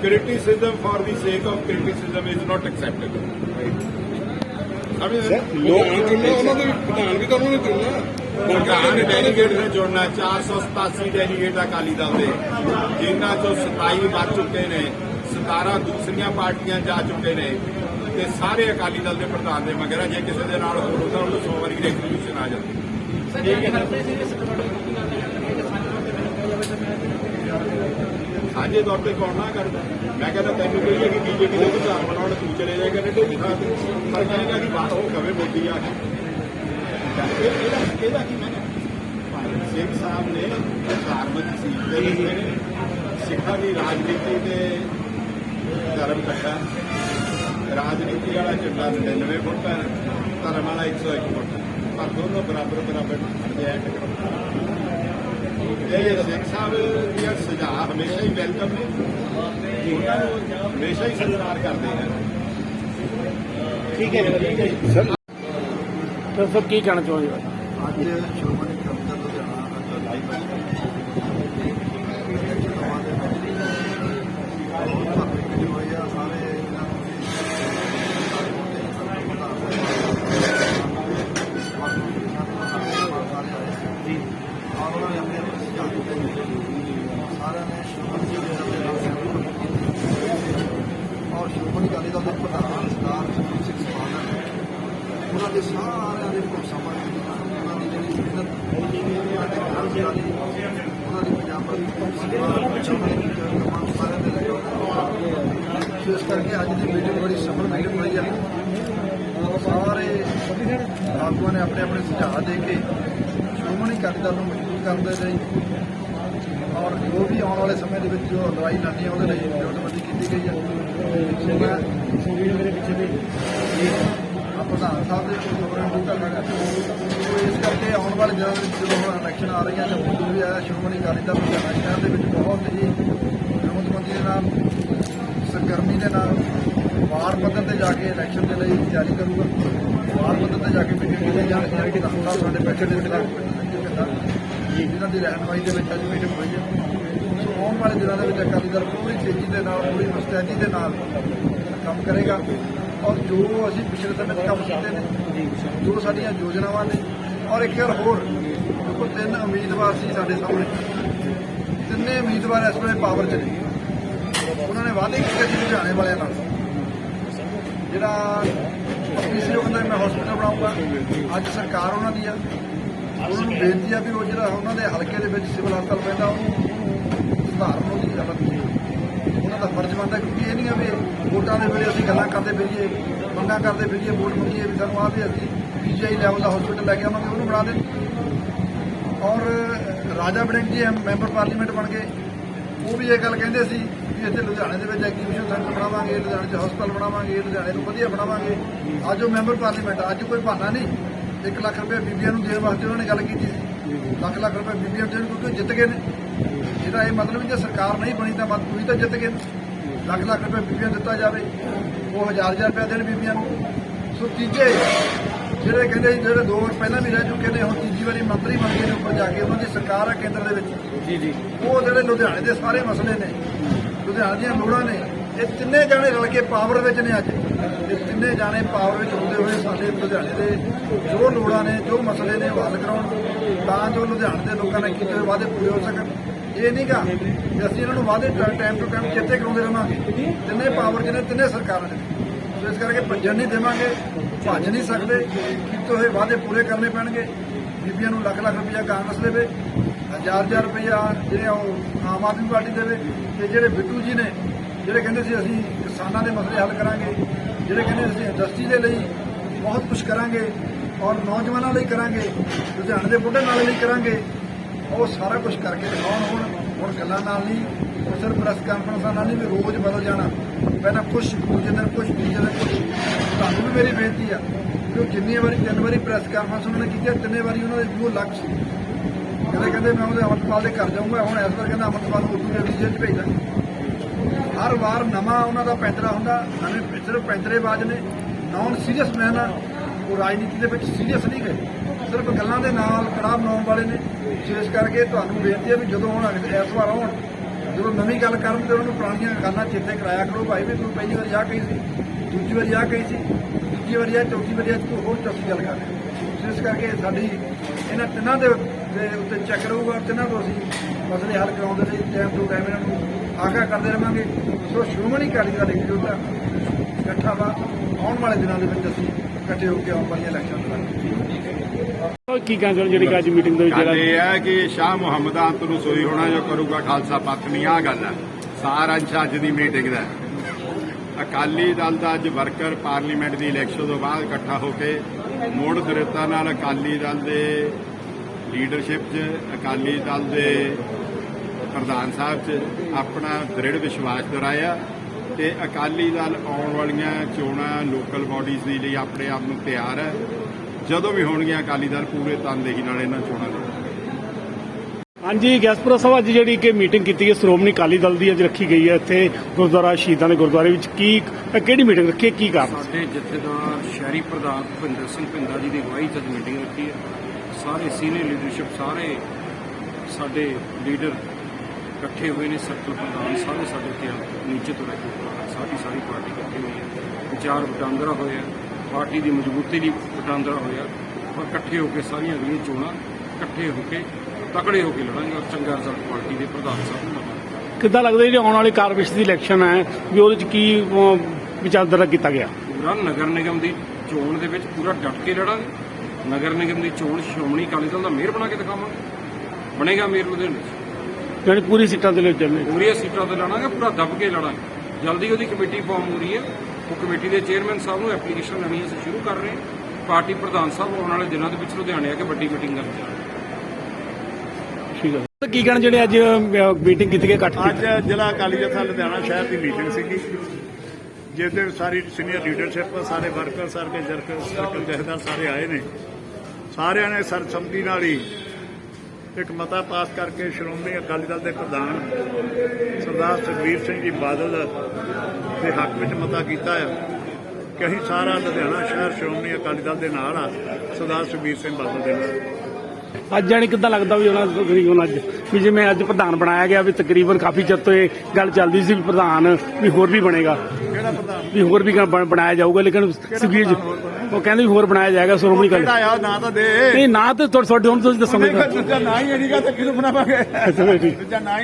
Criticism for the sake of criticism is not acceptable. ਲੋਕ ਚੁਣਨਾ ਉਹਨਾਂ ਦੇ ਪ੍ਰਧਾਨ ਵੀ ਤਾਂ ਉਹਨਾਂ ਨੇ ਚੁਣਨਾ ਵਰਕਰ ਪ੍ਰਧਾਨ ਦੇ ਨੇਤਾ ਨੇ ਡੈਲੀਗੇਟ ਨੇ ਜੁੜਨਾ 487 ਡੈਲੀਗੇਟ ਅਕਾਲੀ ਦਲ ਦੇ ਜਿਨ੍ਹਾਂ ਚੋਂ 27 ਵੱਜ ਚੁੱਕੇ ਨੇ 17 ਦੂਸਰੀਆਂ ਪਾਰਟੀਆਂ ਜਾ ਚੁੱਕੇ ਨੇ ਤੇ ਸਾਰੇ ਅਕਾਲੀ ਦਲ ਦੇ ਪ੍ਰਧਾਨ ਦੇ ਮਗਰ ਜੇ ਕਿਸੇ ਦੇ ਨਾਲ ਹੋਰ ਹੁੰਦਾ ਉਹਨੂੰ 100 ਵਾਰੀ ਰੈਕਟੀਫਿਕੇਸ਼ਨ ਆ ਜਾਂਦੀ ਸਾਂਝੇ ਤੌਰ ਤੇ ਕੌਣ ਨਾ ਕਰਦਾ। ਮੈਂ ਕਹਿੰਦਾ ਤੈਨੂੰ ਕਹੀਏ ਕਿ ਬੀਜੇਪੀ ਦੇ ਵਿਚਾਰ ਬਣਾਉਣ, ਤੂੰ ਚਲੇ ਜਾਏਗਾ ਨੇੜੇ ਦੀ ਥਾਂ ਪਰ ਕਹਿੰਦਾ ਕਿ ਬਾਹਰ ਉਹ ਕਵੇ ਮੋਦੀ ਆ ਕੇ। ਇਹਦਾ ਇਹਦਾ ਕੀ ਮੈਂ ਸਿੰਘ ਸਾਹਿਬ ਨੇ ਧਾਰਮਿਕ ਸੀਟ ਦੇ ਵਿੱਚ ਸਿੱਖਾਂ ਦੀ ਰਾਜਨੀਤੀ ਤੇ ਧਰਮ ਕੱਟਾ। ਰਾਜਨੀਤੀ ਵਾਲਾ ਝੰਡਾ 99 ਫੁੱਟ ਹੈ, ਧਰਮ ਵਾਲਾ 101 ਫੁੱਟ ਪਰ ਦੋਨੋਂ ਬਰਾਬਰ ਬਰਾਬਰ ਖੜਦੇ ਆ ਟਕਰਾਉਂਦੇ ਇਹ ਸਿੰਘ ਸਾਹਿਬ ਦੀਆਂ ਸੁਝਾਅ ਹਮੇਸ਼ਾ ਹੀ ਵੈਲਕਮ ਨੇ। ਉਹਨਾਂ ਨੂੰ ਹਮੇਸ਼ਾ ਹੀ ਸਤਿਕਾਰ ਕਰਦੇ ਨੇ। ਤਾਂ ਸਰ ਕੀ ਕਹਿਣਾ ਚਾਹੁੰਦੇ ਹੋ ਅੱਜ ਸ਼੍ਰੋਮਣੀ ਅਕਾਲੀ ਦਲ ਲੁਧਿਆਣਾ ਦਾ ਲਾਈਵ ਹੈ ਹੋਈ ਆ ਸਾਰੇ ਇਹਨਾਂ ਨੂੰ ਜੀ ਔਰ ਉਹਨਾਂ ਨੇ ਆਪਣੇ ਆਪਣੇ ਸੁਝਾਅ ਦਿੱਤੇ ਨੇ ਸਾਰਿਆਂ ਨੇ ਸ਼੍ਰੋਮਣੀ ਅਕਾਲੀ ਦਲ ਦੇ ਨਾਲ ਔਰ ਸ਼੍ਰੋਮਣੀ ਅਕਾਲੀ ਦਲ ਦੇ ਪ੍ਰਧਾਨ ਸਰਦਾਰ ਸੁਖਬੀਰ ਸਿੰਘ ਬਾਦਲ ਉਹਨਾਂ ਦੇ ਸਾਰਿਆਂ ਦੇ ਭਰੋਸਾ ਪਾਇਆ ਉਹਨਾਂ ਦੀ ਜਿਹੜੀ ਮਿਹਨਤ ਉਹਨਾਂ ਦੇ ਕਾਰਜ ਵਾਲੀ ਉਹਨਾਂ ਦੀ ਪੰਜਾਬ ਦੀ ਸੇਵਾ ਚੰਗੇ ਕੰਮਾਂ ਸਾਰਿਆਂ ਦੇ ਲੱਗੇ ਸੋ ਇਸ ਕਰਕੇ ਅੱਜ ਦੀ ਮੀਟਿੰਗ ਬੜੀ ਸਫਲ ਮੀਟਿੰਗ ਹੋਈ ਹੈ ਸਾਰੇ ਆਗੂਆਂ ਨੇ ਆਪਣੇ ਆਪਣੇ ਸੁਝਾਅ ਦੇ ਕੇ ਸ਼੍ਰੋਮਣੀ ਅਕਾਲੀ ਦਲ ਨੂੰ ਮਜ਼ਬੂਤ ਕਰਨ ਦੇ ਲਈ ਔਰ ਜੋ ਵੀ ਆਉਣ ਵਾਲੇ ਸਮੇਂ ਦੇ ਵਿੱਚ ਜੋ ਲੜਾਈ ਲੜਨੀ ਹੈ ਉਹਦੇ ਲਈ ਜੋਟਬੰਦੀ ਕੀਤੀ ਗਈ ਹੈ। ਸੋ ਮੇਰੇ ਪਿੱਛੇ ਦੇ ਆ ਪ੍ਰਧਾਨ ਸਾਹਿਬ ਦੇ ਪ੍ਰੋਗਰਾਮ ਨੂੰ ਕਰਨਾ ਸੋ ਇਸ ਕਰਕੇ ਆਉਣ ਵਾਲੇ ਦਿਨਾਂ ਦੇ ਵਿੱਚ ਜਦੋਂ ਹੁਣ ਇਲੈਕਸ਼ਨ ਆ ਰਹੀਆਂ ਤਾਂ ਜੋ ਵੀ ਆਇਆ ਸ਼੍ਰੋਮਣੀ ਅਕਾਲੀ ਦਲ ਲੁਧਿਆਣਾ ਸ਼ਹਿਰ ਦੇ ਵਿੱਚ ਬਹੁਤ ਹੀ ਵਿਰੋਧਮੰਦੀ ਦੇ ਨਾਲ, ਸਰਗਰਮੀ ਦੇ ਨਾਲ ਵਾਰ ਪੱਧਰ ਤੇ ਜਾ ਕੇ ਇਲੈਕਸ਼ਨ ਦੇ ਲਈ ਤਿਆਰੀ ਕਰੂਗਾ। ਵਾਰ ਪੱਧਰ ਤੇ ਜਾ ਕੇ ਮੀਟਿੰਗ ਕੀਤੀ ਜਾਣ ਕਿ ਦਫ਼ਤਰ ਸਾਡੇ ਬੈਠੇ ਦੇ ਖਿਲਾਫ ਜਿਨ੍ਹਾਂ ਦੀ ਰਹਿਨਮਾਈ ਦੇ ਵਿੱਚ ਅੱਜ ਮੀਟਿੰਗ ਹੋਈ ਹੈ। ਸੋ ਆਉਣ ਵਾਲੇ ਦਿਨਾਂ ਦੇ ਵਿੱਚ ਅਕਾਲੀ ਦਲ ਪੂਰੀ ਤੇਜ਼ੀ ਦੇ ਨਾਲ, ਪੂਰੀ ਮੁਸਤੈਦੀ ਦੇ ਨਾਲ ਕੰਮ ਕਰੇਗਾ। ਔਰ ਜੋ ਅਸੀਂ ਪਿਛਲੇ ਸਮੇਂ 'ਚ ਕੰਮ ਕੀਤੇ ਨੇ, ਜੋ ਸਾਡੀਆਂ ਯੋਜਨਾਵਾਂ ਨੇ, ਔਰ ਇੱਕ ਗੱਲ ਹੋਰ ਦੇਖੋ ਤਿੰਨ ਉਮੀਦਵਾਰ ਸੀ ਸਾਡੇ ਸਾਹਮਣੇ। ਤਿੰਨੇ ਉਮੀਦਵਾਰ ਇਸ ਵੇਲੇ ਪਾਵਰ 'ਚ ਨੇ। ਉਹਨਾਂ ਨੇ ਵਾਅਦੇ ਕੀਤੇ ਸੀ ਲੁਧਿਆਣੇ ਵਾਲਿਆਂ ਨਾਲ। ਜਿਹੜਾ ਕਿਸੇ ਉਹ ਕਹਿੰਦਾ ਮੈਂ ਹਸਪੀਟਲ ਬਣਾਉਂਗਾ। ਅੱਜ ਸਰਕਾਰ ਉਹਨਾਂ ਦੀ ਆ। ਉਹਨਾਂ ਨੂੰ ਬੇਨਤੀ ਆ ਵੀ ਉਹ ਜਿਹੜਾ ਉਹਨਾਂ ਦੇ ਹਲਕੇ ਦੇ ਵਿੱਚ ਸਿਵਲ ਹਸਪਤਾਲ ਪੈਂਦਾ, ਉਹਨੂੰ ਸੁਧਾਰਨ ਉਹਦੀ ਗੱਲ ਉਹਨਾਂ ਦਾ ਫਰਜ਼ ਬਣਦਾ, ਕਿਉਂਕਿ ਇਹ ਨਹੀਂ ਆ ਵੀ ਵੋਟਾਂ ਦੇ ਵੇਲੇ ਅਸੀਂ ਗੱਲਾਂ ਕਰਦੇ ਫਿਰੀਏ, ਮੰਗਾਂ ਕਰਦੇ ਫਿਰੀਏ, ਵੋਟ ਮੰਗੀਏ ਵੀ ਸਾਨੂੰ ਆ ਵੀ ਅਸੀਂ ਪੀਜੀਆਈ ਲੈਵਲ ਦਾ ਹਸਪੀਟਲ ਲੈ ਕੇ ਆਵਾਂਗੇ, ਉਹਨੂੰ ਬਣਾ ਦੇ। ਔਰ ਰਾਜਾ ਬੜਿੰਗ ਜੀ ਐਮ- ਮੈਂਬਰ ਪਾਰਲੀਮੈਂਟ ਬਣ ਗਏ। ਉਹ ਵੀ ਇਹ ਗੱਲ ਕਹਿੰਦੇ ਸੀ ਵੀ ਇੱਥੇ ਲੁਧਿਆਣੇ ਦੇ ਵਿੱਚ ਐਗਜ਼ੀਬਿਸ਼ਨ ਸੈਂਟਰ ਬਣਾਵਾਂਗੇ, ਲੁਧਿਆਣੇ 'ਚ ਹਸਪਤਾਲ ਬਣਾਵਾਂਗੇ, ਲੁਧਿਆਣੇ ਨੂੰ ਵਧੀਆ ਬਣਾਵਾਂਗੇ। ਅੱਜ ਉਹ ਮੈਂਬਰ ਪਾਰਲੀਮੈਂਟ ਅੱਜ ਕੋਈ ਬਹਾਨਾ ਨਹੀਂ। 1 ਲੱਖ ਰੁਪਏ ਬੀਬੀਆਂ ਨੂੰ ਦੇਣ ਵਾਸਤੇ ਉਹਨਾਂ ਨੇ ਗੱਲ ਕੀਤੀ ਸੀ। ਲੱਖ ਲੱਖ ਰੁਪਏ ਬੀਬੀਆਂ ਨੂੰ ਦੇਣ ਕਿਉਂਕਿ ਜਿੱਤ ਗਏ ਨੇ। ਇਹਦਾ ਇਹ ਮਤਲਬ ਜੇ ਸਰਕਾਰ ਨਹੀਂ ਬਣੀ ਤਾਂ ਮਤ ਤੁਸੀਂ ਤਾਂ ਜਿੱਤ ਗਏ ਲੱਖ ਲੱਖ ਰੁਪਏ ਬੀਬੀਆਂ ਦਿੱਤਾ ਜਾਵੇ। ਉਹ ਹਜ਼ਾਰ ਹਜ਼ਾਰ ਰੁਪਏ ਦੇਣ ਬੀਬੀਆਂ ਨੂੰ। ਸੋ ਤੀਜੇ ਜਿਹੜੇ ਕਹਿੰਦੇ ਜਿਹੜੇ ਦੋ ਵਾਰ ਪਹਿਲਾਂ ਵੀ ਰਹਿ ਚੁੱਕੇ ਨੇ ਹੁਣ ਤੀਜੀ ਵਾਰੀ ਮੰਤਰੀ ਬਣ ਗਏ ਨੇ ਉੱਪਰ ਜਾ ਕੇ ਉਹਨਾਂ ਦੀ ਸਰਕਾਰ ਆ ਕੇਂਦਰ ਦੇ ਵਿੱਚ। ਜੀ ਜੀ। ਉਹ ਜਿਹੜੇ ਲੁਧਿਆਣੇ ਦੇ ਸਾਰੇ ਮਸਲੇ ਨੇ ਲੁਧਿਆਣੇ ਦੀਆਂ ਲੋੜਾਂ ਨੇ ਇਹ ਤਿੰਨੇ ਜਾਣੇ ਰਲ ਕੇ ਪਾਵਰ ਵਿੱਚ ਨੇ ਅੱਜ। ਇਹ ਤਿੰਨੇ ਜਾਣੇ ਪਾਵਰ ਵਿੱਚ ਹੁੰਦੇ ਹੋਏ ਸਾਡੇ ਲੁਧਿਆਣੇ ਦੇ। ਜੋ ਲੋੜਾਂ ਨੇ, ਜੋ ਮਸਲੇ ਨੇ ਉਹ ਹੱਲ ਕਰਾਉਣ। ਤਾਂ ਜੋ ਲੁਧਿਆਣੇ ਦੇ ਲੋਕਾਂ ਨੇ ਕੀਤੇ ਹੋਏ ਵਾਅਦੇ ਪੂਰੇ ਹੋ ਸਕਣ। ਇਹ ਨਹੀਂਗਾ ਕਿ ਅਸੀਂ ਇਹਨਾਂ ਨੂੰ ਵਾਅਦੇ ਟਾਈਮ ਟੂ ਟਾਈਮ ਚੇਤੇ ਕਰਾਉਂਦੇ ਰਹਾਂਗੇ। ਤਿੰਨੇ ਪਾਵਰ ਜਿਹਨੇ, ਤਿੰਨੇ ਸਰਕਾਰਾਂ ਨੇ। ਸੋ ਇਸ ਕਰਕੇ ਭੱਜਣ ਨਹੀਂ ਦੇਵਾਂਗੇ, ਭੱਜ ਨਹੀਂ ਸਕਦੇ। ਕੀਤੇ ਹੋਏ ਵਾਅਦੇ ਪੂਰੇ ਕਰਨੇ ਪੈਣਗੇ। ਬੀਬੀਆਂ ਨੂੰ ਲੱਖ ਲੱਖ ਰੁਪਇਆ ਕਾਂਗਰਸ ਦੇਵੇ, ਹਜ਼ਾਰ ਹਜ਼ਾਰ ਰੁਪਇਆ ਜਿਹੜੇ ਆ ਉਹ ਆਮ ਆਦਮੀ ਪਾਰਟੀ ਦੇਵੇ। ਤੇ ਜਿਹੜੇ ਬਿੱਟੂ ਜੀ ਨੇ, ਜਿਹੜੇ ਕਹਿੰਦੇ ਸੀ ਅਸੀਂ ਕਿਸਾਨਾਂ ਦੇ ਮਸਲੇ ਹੱਲ ਕਰਾਂਗੇ ਜਿਹੜੇ ਕਹਿੰਦੇ ਅਸੀਂ ਇੰਡਸਟਰੀ ਦੇ ਲਈ ਬਹੁਤ ਕੁਝ ਕਰਾਂਗੇ ਔਰ ਨੌਜਵਾਨਾਂ ਲਈ ਕਰਾਂਗੇ, ਲੁਧਿਆਣੇ ਦੇ ਬੁੱਢੇ ਨਾਲ ਲਈ ਕਰਾਂਗੇ, ਉਹ ਸਾਰਾ ਕੁਝ ਕਰਕੇ ਦਿਖਾਉਣ ਹੁਣ ਹੁਣ ਗੱਲਾਂ ਨਾਲ ਨਹੀਂ, ਉਹ ਸਿਰਫ ਪ੍ਰੈਸ ਕਾਨਫਰੰਸਾਂ ਨਾਲ ਨਹੀਂ ਵੀ ਰੋਜ਼ ਬਦਲ ਜਾਣਾ। ਪਹਿਲਾਂ ਕੁਝ ਦੂਜੇ ਦਿਨ ਕੁਝ ਤੀਜੇ ਦਿਨ ਕੁਝ ਤੁਹਾਨੂੰ ਵੀ ਮੇਰੀ ਬੇਨਤੀ ਆ ਕਿ ਉਹ ਜਿੰਨੀ ਵਾਰੀ, ਤਿੰਨ ਵਾਰੀ ਪ੍ਰੈਸ ਕਾਨਫਰੰਸ ਉਹਨਾਂ ਨੇ ਕੀਤੀ ਤਿੰਨੇ ਵਾਰੀ ਉਹਨਾਂ ਦੇ ਵਿਊ ਅਲੱਗ ਸੀ। ਕਹਿੰਦੇ ਕਹਿੰਦੇ ਮੈਂ ਉਹਦੇ ਅਮਰਪਾਲ ਦੇ ਘਰ ਜਾਊਂਗਾ, ਹੁਣ ਇਸ ਵਾਰ ਕਹਿੰਦਾ ਅਮਰਪਾਲ ਨੂੰ ਉਰਦੂ ਦੇ ਜੇਲ੍ਹ 'ਚ ਭੇਜਦਾ। ਹਰ ਵਾਰ ਨਵਾਂ ਉਹਨਾਂ ਦਾ ਪੈਂਤਰਾ ਹੁੰਦਾ ਨਵੇਂ ਸਿਰਫ ਪੈਂਤਰੇਬਾਜ਼ ਨੇ ਨਾਨ ਸੀਰੀਅਸ ਮੈਨ ਆ, ਉਹ ਰਾਜਨੀਤੀ ਦੇ ਵਿੱਚ ਸੀਰੀਅਸ ਨਹੀਂ ਗਏ। ਸਿਰਫ ਗੱਲਾਂ ਦੇ ਨਾਲ ਕੜਾਹ ਬਣਾਉਣ ਵਾਲੇ ਨੇ। ਵਿਸ਼ੇਸ਼ ਕਰਕੇ ਤੁਹਾਨੂੰ ਬੇਨਤੀ ਹੈ ਵੀ ਜਦੋਂ ਹੁਣ ਇਸ ਵਾਰ ਆਉਣ, ਜਦੋਂ ਨਵੀਂ ਗੱਲ ਕਰਨ ਤੇ ਉਹਨਾਂ ਨੂੰ ਪੁਰਾਣੀਆਂ ਗੱਲਾਂ ਚੇਤੇ ਕਰਾਇਆ ਕਰੋ। ਭਾਈ ਵੀ ਤੂੰ ਪਹਿਲੀ ਵਾਰੀ ਆਹ ਕਹੀ ਸੀ, ਦੂਜੀ ਵਾਰੀ ਆਹ ਕਹੀ ਸੀ, ਤੀਜੀ ਵਾਰੀ ਆ, ਚੌਥੀ ਵਾਰੀ ਆ ਤੂੰ ਹੋਰ ਚੌਥੀ ਗੱਲ ਕਰ ਰਿਹਾ। ਇਸ ਕਰਕੇ ਸਾਡੀ ਇਹਨਾਂ ਤਿੰਨਾਂ ਦੇ ਉੱਤੇ ਚੈੱਕ ਰਹੂਗਾ। ਤਿੰਨਾਂ ਤੋਂ ਅਸੀਂ ਮਸਲੇ ਹੱਲ ਕਰਾਉਣ ਦੇ ਲਈ ਟਾਈਮ ਟੂ ਟਾਈਮ ਇਹਨਾਂ ਨੂੰ ਆਗਾਹ ਕਰਦੇ ਰਵਾਂਗੇ। ਸੋ ਸ਼੍ਰੋਮਣੀ ਅਕਾਲੀ ਦਲ ਇੱਕ ਜੁੱਟ ਇਕੱਠਾ ਵਾ। ਆਉਣ ਵਾਲੇ ਦਿਨਾਂ ਦੇ ਵਿੱਚ ਅਸੀਂ ਇਕੱਠੇ ਹੋ ਕੇ ਆਉਣ ਵਾਲੀਆਂ ਇਲੈਕਸ਼ਨ ਲੜਾਂਗੇ ਕੀ ਕਹਿੰਦੇ ਜਿਹੜੀ ਅੱਜ ਮੀਟਿੰਗ ਦੇ ਵਿੱਚ ਗੱਲ ਜਿਹੜਾ ਇਹ ਹੈ ਕਿ ਸ਼ਾਹ ਮੁਹੰਮਦ ਅੰਤ ਨੂੰ ਸੋਈ ਹੋਣਾ ਜੋ ਕਰੂਗਾ ਖਾਲਸਾ ਪੰਥ ਨਹੀਂ ਆ ਗੱਲ ਹੈ। ਸਾਰ ਅੰਸ਼ ਅੱਜ ਦੀ ਮੀਟਿੰਗ ਦਾ ਅਕਾਲੀ ਦਲ ਦਾ ਅੱਜ ਵਰਕਰ ਪਾਰਲੀਮੈਂਟ ਦੀ ਇਲੈਕਸ਼ਨ ਤੋਂ ਬਾਅਦ ਇਕੱਠਾ ਹੋ ਕੇ ਮੋੜ ਦ੍ਰਿੜਤਾ ਨਾਲ ਅਕਾਲੀ ਦਲ ਦੇ ਲੀਡਰਸ਼ਿਪ 'ਚ ਅਕਾਲੀ ਦਲ ਦੇ ਪ੍ਰਧਾਨ ਸਾਹਿਬ 'ਚ ਆਪਣਾ ਦ੍ਰਿੜ ਵਿਸ਼ਵਾਸ ਦੁਹਰਾਇਆ ਤੇ ਅਕਾਲੀ ਦਲ ਆਉਣ ਵਾਲੀਆਂ ਚੋਣਾਂ ਲੋਕਲ ਬਾਡੀਜ਼ ਦੇ ਲਈ ਆਪਣੇ ਆਪ ਨੂੰ ਤਿਆਰ ਹੈ। ਜਦੋਂ ਵੀ ਹੋਣਗੀਆਂ ਅਕਾਲੀ ਦਲ ਪੂਰੇ ਤਨਦੇਹੀ ਨਾਲ ਇਹਨਾਂ ਚੋਣਾਂ ਲੜੇਗਾ ਹਾਂਜੀ ਗੈਸਪੁਰਾ ਸਾਹਿਬ ਅੱਜ ਜਿਹੜੀ ਕਿ ਮੀਟਿੰਗ ਕੀਤੀ ਹੈ ਸ਼੍ਰੋਮਣੀ ਅਕਾਲੀ ਦਲ ਦੀ ਅੱਜ ਰੱਖੀ ਗਈ ਹੈ ਇੱਥੇ ਗੁਰਦੁਆਰਾ ਸ਼ਹੀਦਾਂ ਦੇ ਗੁਰਦੁਆਰੇ ਵਿੱਚ। ਕੀ ਇਹ ਕਿਹੜੀ ਮੀਟਿੰਗ ਰੱਖੀ ਹੈ ਕੀ ਕਾਰਨ? ਸਾਡੇ ਜਥੇਦਾਰ ਸ਼ਹਿਰੀ ਪ੍ਰਧਾਨ ਭੁਪਿੰਦਰ ਸਿੰਘ ਭਿੰਦਾ ਜੀ ਦੀ ਅਗਵਾਈ 'ਚ ਅੱਜ ਮੀਟਿੰਗ ਰੱਖੀ ਹੈ। ਸਾਰੇ ਸੀਨੀਅਰ ਲੀਡਰਸ਼ਿਪ ਸਾਰੇ ਸਾਡੇ ਲੀਡਰ ਇਕੱਠੇ ਹੋਏ ਨੇ ਸਰਕਲ ਪ੍ਰਧਾਨ ਸਾਰੇ ਸਾਡੇ ਇੱਥੇ ਨੀਚੇ ਤੋਂ ਲੈ ਕੇ ਸਾਡੀ ਸਾਰੀ ਪਾਰਟੀ ਇਕੱਠੀ ਹੋਈ ਹੈ। ਵਿਚਾਰ ਵਟਾਂਦਰਾ ਹੋਇਆ ਪਾਰਟੀ ਦੀ ਮਜ਼ਬੂਤੀ ਲਈ ਵਟਾਂਦਰਾ ਹੋਇਆ ਪਰ ਇਕੱਠੇ ਹੋ ਕੇ ਸਾਰੀਆਂ ਅਗਲੀਆਂ ਚੋਣਾਂ ਇਕੱਠੇ ਹੋ ਕੇ ਤਕੜੇ ਹੋ ਕੇ ਲੜਾਂਗੇ ਔਰ ਚੰਗਾ ਰਿਜ਼ਲਟ ਪਾਰਟੀ ਦੇ ਪ੍ਰਧਾਨ ਸਾਹਿਬ ਨੂੰ ਲਵਾਂਗੇ ਕਿੱਦਾਂ ਲੱਗਦਾ ਜਿਹੜੀ ਆਉਣ ਵਾਲੀ ਕਾਰਪੋਰੇਸ਼ਨ ਦੀ ਇਲੈਕਸ਼ਨ ਹੈ ਵੀ ਉਹਦੇ ਵਿੱਚ ਕੀ ਵਿਚਾਰਧਾਰਾ ਕੀਤਾ ਗਿਆ? ਪੂਰਾ ਨਗਰ ਨਿਗਮ ਦੀ ਚੋਣ ਦੇ ਵਿੱਚ ਪੂਰਾ ਡਟ ਕੇ ਲੜਾਂਗੇ। ਨਗਰ ਨਿਗਮ ਦੀ ਚੋਣ ਸ਼੍ਰੋਮਣੀ ਅਕਾਲੀ ਦਲ ਦਾ ਮੇਅਰ ਬਣਾ ਕੇ ਦਿਖਾਵਾਂਗੇ। ਬਣੇਗਾ ਮੇਅਰ ਲੁਧਿਆਣੇ ਯਾਨੀ ਪੂਰੀ ਸੀਟਾਂ ਦੇ ਲਈ ਚੱਲਣੇ ਪੂਰੀਆਂ ਸੀਟਾਂ ਤੇ ਲੜਾਂਗੇ ਪੂਰਾ ਦੱਬ ਕੇ ਲੜਾਂਗੇ। ਜਲਦੀ ਉਹਦੀ ਕਮੇਟੀ ਫਾਰਮ ਹੋ ਰਹੀ ਹੈ। ਉਹ ਕਮੇਟੀ ਦੇ ਚੇਅਰਮੈਨ ਸਾਹਿਬ ਨੂੰ ਐਪਲੀਕੇਸ਼ਨ ਲੈਣੀ ਅਸੀਂ ਸ਼ੁਰੂ ਕਰ ਰਹੇ ਹਾਂ। ਪਾਰਟੀ ਪ੍ਰਧਾਨ ਸਾਹਿਬ ਆਉਣ ਵਾਲੇ ਦਿਨਾਂ ਦੇ ਵਿੱਚ ਲੁਧਿਆਣੇ ਆ ਕੇ ਵੱਡੀ ਮੀਟਿੰਗ ਕਰਨ ਜਾ ਰਹੇ ਠੀਕ ਹੈ ਤਾਂ ਕੀ ਕਹਿਣਾ ਜਿਹੜੇ ਅੱਜ ਮੀਟਿੰਗ ਕੀਤੀ ਗਈ ਇਕੱਠ ਅੱਜ ਜ਼ਿਲ੍ਹਾ ਅਕਾਲੀ ਜਥਾ ਲੁਧਿਆਣਾ ਸ਼ਹਿਰ ਦੀ ਮੀਟਿੰਗ ਸੀਗੀ। ਜਿਸ ਦਿਨ ਸਾਰੀ ਸੀਨੀਅਰ ਲੀਡਰਸ਼ਿਪ ਸਾਰੇ ਵਰਕਰ ਸਾਰੇ ਜਰਕਰ ਸਰਕਲ ਜਥੇਦਾਰ ਸਾਰੇ ਆਏ ਨੇ। ਸਾਰਿਆਂ ਨੇ ਸਰਬਸੰਮਤੀ ਨਾਲ ਹੀ ਇੱਕ ਮਤਾ ਪਾਸ ਕਰਕੇ ਸ਼੍ਰੋਮਣੀ ਅਕਾਲੀ ਦਲ ਦੇ ਪ੍ਰਧਾਨ ਸਰਦਾਰ ਸੁਖਬੀਰ ਸਿੰਘ ਜੀ ਬਾਦਲ ਦੇ ਹੱਕ ਵਿੱਚ ਮਤਾ ਕੀਤਾ ਆ ਕਿ ਅਸੀਂ ਸਾਰਾ ਲੁਧਿਆਣਾ ਸ਼ਹਿਰ ਸ਼੍ਰੋਮਣੀ ਅਕਾਲੀ ਦਲ ਦੇ ਨਾਲ ਆ, ਸਰਦਾਰ ਸੁਖਬੀਰ ਸਿੰਘ ਬਾਦਲ ਦੇ ਨਾਲ। ਅੱਜ ਜਾਣੀ ਕਿੱਦਾਂ ਲੱਗਦਾ ਵੀ ਉਹਨਾਂ ਤਕਰੀਬਨ ਅੱਜ, ਵੀ ਜਿਵੇਂ ਅੱਜ ਪ੍ਰਧਾਨ ਬਣਾਇਆ ਗਿਆ, ਵੀ ਤਕਰੀਬਨ ਕਾਫੀ ਚਿਰ ਤੋਂ ਇਹ ਗੱਲ ਚੱਲਦੀ ਸੀ ਵੀ ਪ੍ਰਧਾਨ ਵੀ ਹੋਰ ਵੀ ਬਣੇਗਾ। ਵੀ ਹੋਰ ਵੀ ਬਣ- ਬਣਾਇਆ ਜਾਊਗਾ ਲੇਕਿਨ ਸੁਖਬੀਰ ਜੀ ਉਹ ਕਹਿੰਦੇ ਵੀ ਹੋਰ ਬਣਾਇਆ ਜਾਏਗਾ ਸ਼੍ਰੋਮਣੀ ਅਕਾਲੀ ਕਿਹੜਾ ਆ ਨਾ ਤਾਂ ਦੇ। ਨਹੀਂ ਨਾ ਤੇ ਤੁਹਾਡੇ ਹੁਣ ਤੁਸੀਂ ਦੱਸੋਗੇ ਨਾ ਹੀ ਨਹੀਂਗਾ ਤਾਂ ਕਿਹਨੂੰ ਬਣਾਵਾਂਗੇ? ਚਲੋ ਠੀਕ। ਦੂਜਾ ਨਾ ਹੀ